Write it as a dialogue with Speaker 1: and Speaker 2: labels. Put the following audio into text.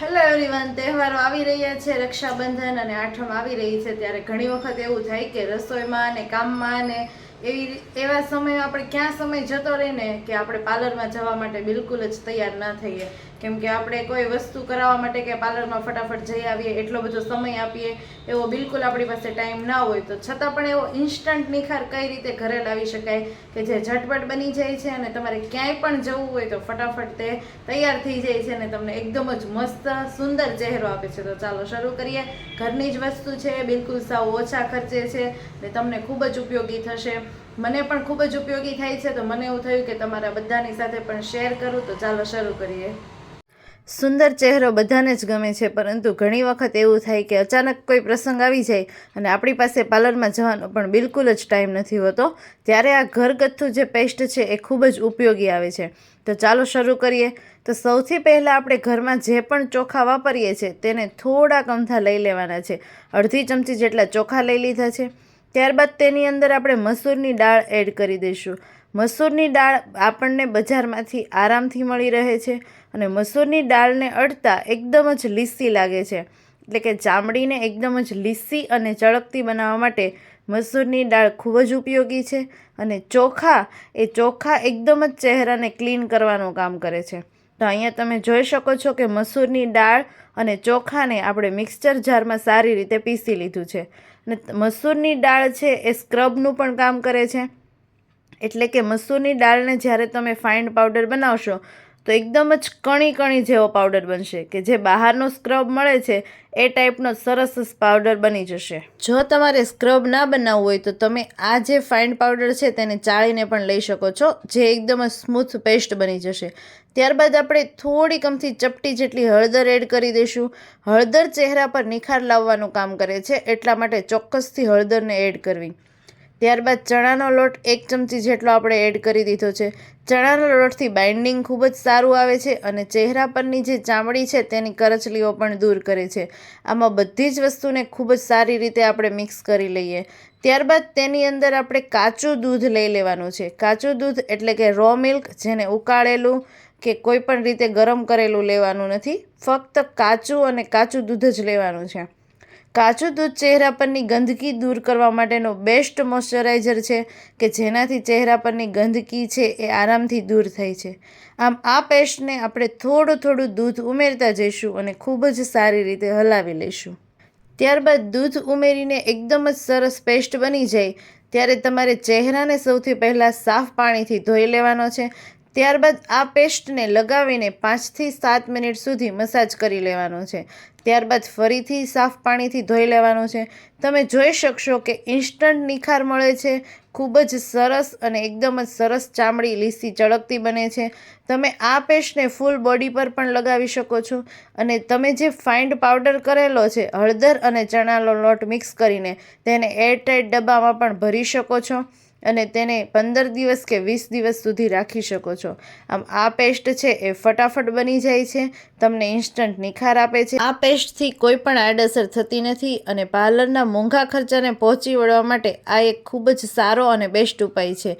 Speaker 1: Hello everyone તહેવારો આવી રહ્યા છે, રક્ષાબંધન અને આઠમ આવી રહી છે, ત્યારે ઘણી વખત એવું થાય કે રસોઈમાં ને કામમાં ને એવી એવા સમયે આપણે ક્યાં સમય જતો રહે ને કે આપણે પાર્લરમાં જવા માટે બિલકુલ જ તૈયાર ના થઈએ. કેમ કે આપણે કોઈ વસ્તુ કરાવવા માટે કે પાર્લરમાં ફટાફટ જઈ આવીએ, એટલો બધો સમય આપીએ, એવો બિલકુલ આપણી પાસે ટાઈમ ના હોય. તો છતાં પણ એવો ઇન્સ્ટન્ટ નિખાર કઈ રીતે ઘરે લાવી શકાય કે જે ઝટપટ બની જાય છે અને તમારે ક્યાંય પણ જવું હોય તો ફટાફટ તે તૈયાર થઈ જાય છે અને તમને એકદમ જ મસ્ત, સુંદર ચહેરો આપે છે. તો ચાલો શરૂ કરીએ. ઘરની જ વસ્તુ છે, બિલકુલ સાવ ઓછા ખર્ચે છે ને તમને ખૂબ જ ઉપયોગી થશે. મને પણ ખૂબ જ ઉપયોગી થાય છે, તો મને એવું થયું કે તમારા બધાની સાથે પણ શેર કરું, તો ચાલો શરૂ કરીએ. સુંદર ચહેરો બધાને જ ગમે છે, પરંતુ ઘણી વખત એવું થાય કે અચાનક કોઈ પ્રસંગ આવી જાય અને આપણી પાસે પાર્લરમાં જવાનો પણ બિલકુલ જ ટાઈમ નથી હોતો, ત્યારે આ ઘરગથ્થુ જે પેસ્ટ છે એ ખૂબ જ ઉપયોગી આવે છે. તો ચાલો શરૂ કરીએ. તો સૌથી પહેલાં આપણે ઘરમાં જે પણ ચોખા વાપરીએ છીએ, તેને થોડા કમથા લઈ લેવાના છે. અડધી ચમચી જેટલા ચોખા લઈ લીધા છે. ત્યારબાદ તેની અંદર આપણે મસૂરની દાળ એડ કરી દઈશું. મસૂરની દાળ આપણને બજારમાંથી આરામથી મળી રહે છે અને મસૂરની દાળને અડતા એકદમ જ લીસી લાગે છે. એટલે કે ચામડીને એકદમ જ લીસી અને ચળકતી બનાવવા માટે મસૂરની દાળ ખૂબ જ ઉપયોગી છે અને ચોખા, એ ચોખા એકદમ જ ચહેરાને ક્લીન કરવાનું કામ કરે છે. તો અહીંયા તમે જોઈ શકો છો કે મસૂરની દાળ અને ચોખાને આપણે મિક્સચર જારમાં સારી રીતે પીસી લીધું છે. અને મસૂરની દાળ છે એ સ્ક્રબનું પણ કામ કરે છે. એટલે કે મસૂરની દાળને જ્યારે તમે ફાઇન પાવડર બનાવશો તો એકદમ જ કણી કણી જેવો પાવડર બનશે કે જે બહારનો સ્ક્રબ મળે છે, એ ટાઈપનો સરસ પાવડર બની જશે. જો તમારે સ્ક્રબ ના બનાવવું હોય તો તમે આ જે ફાઇન પાવડર છે તેને ચાળીને પણ લઈ શકો છો, જે એકદમ જ સ્મૂથ પેસ્ટ બની જશે. ત્યારબાદ આપણે થોડી કમથી ચપટી જેટલી હળદર એડ કરી દઈશું. હળદર ચહેરા પર નિખાર લાવવાનું કામ કરે છે, એટલા માટે ચોક્કસથી હળદરને એડ કરવી. ત્યારબાદ ચણાનો લોટ એક ચમચી જેટલો આપણે એડ કરી દીધો છે. ચણાના લોટથી બાઇન્ડિંગ ખૂબ જ સારું આવે છે અને ચહેરા પરની જે ચામડી છે તેની કરચલીઓ પણ દૂર કરે છે. આમાં બધી જ વસ્તુને ખૂબ જ સારી રીતે આપણે મિક્સ કરી લઈએ. ત્યારબાદ તેની અંદર આપણે કાચું દૂધ લઈ લેવાનું છે. કાચું દૂધ એટલે કે રો મિલ્ક જેને ઉકાળેલું કે કોઈ પણ રીતે ગરમ કરેલું લેવાનું નથી. ફક્ત કાચું અને કાચું દૂધ જ લેવાનું છે. કાચું દૂધ ચહેરા પરની ગંદકી દૂર કરવા માટેનો બેસ્ટ મોઇશ્ચરાઇઝર છે કે જેનાથી ચહેરા પરની ગંદકી છે એ આરામથી દૂર થાય છે. આમ આ પેસ્ટને આપણે થોડું થોડું દૂધ ઉમેરતા જઈશું અને ખૂબ જ સારી રીતે હલાવી લઈશું. ત્યારબાદ દૂધ ઉમેરીને એકદમ જ સરસ પેસ્ટ બની જાય, ત્યારે તમારે ચહેરાને સૌથી પહેલાં સાફ પાણીથી ધોઈ લેવાનો છે ત્યારબાદ આ પેસ્ટને લગાવીને પાંચથી સાત મિનિટ સુધી મસાજ કરી લેવાનો છે. ત્યારબાદ ફરીથી સાફ પાણીથી ધોઈ લેવાનું છે. તમે જોઈ શકશો કે ઇન્સ્ટન્ટ નિખાર મળે છે. ખૂબ જ સરસ અને એકદમ જ સરસ ચામડી લીસી ચળકતી બને છે. તમે આ પેસ્ટને ફૂલ બોડી પર પણ લગાવી શકો છો અને તમે જે ફાઇન્ડ પાવડર કરેલો છે, હળદર અને ચણાનો લોટ મિક્સ કરીને તેને એરટાઇટ ડબ્બામાં પણ ભરી શકો છો. અને તેને પંદર દિવસ કે વીસ દિવસ સુધી રાખી શકો છો. આમ આ પેસ્ટ છે એ ફટાફટ બની જાય છે, તમને ઇન્સ્ટન્ટ નિખાર આપે છે. આ પેસ્ટથી કોઈ પણ આડઅસર થતી નથી અને પાર્લરના મોંઘા ખર્ચાને પહોંચી વળવા માટે આ એક ખૂબ જ સારો અને બેસ્ટ ઉપાય છે.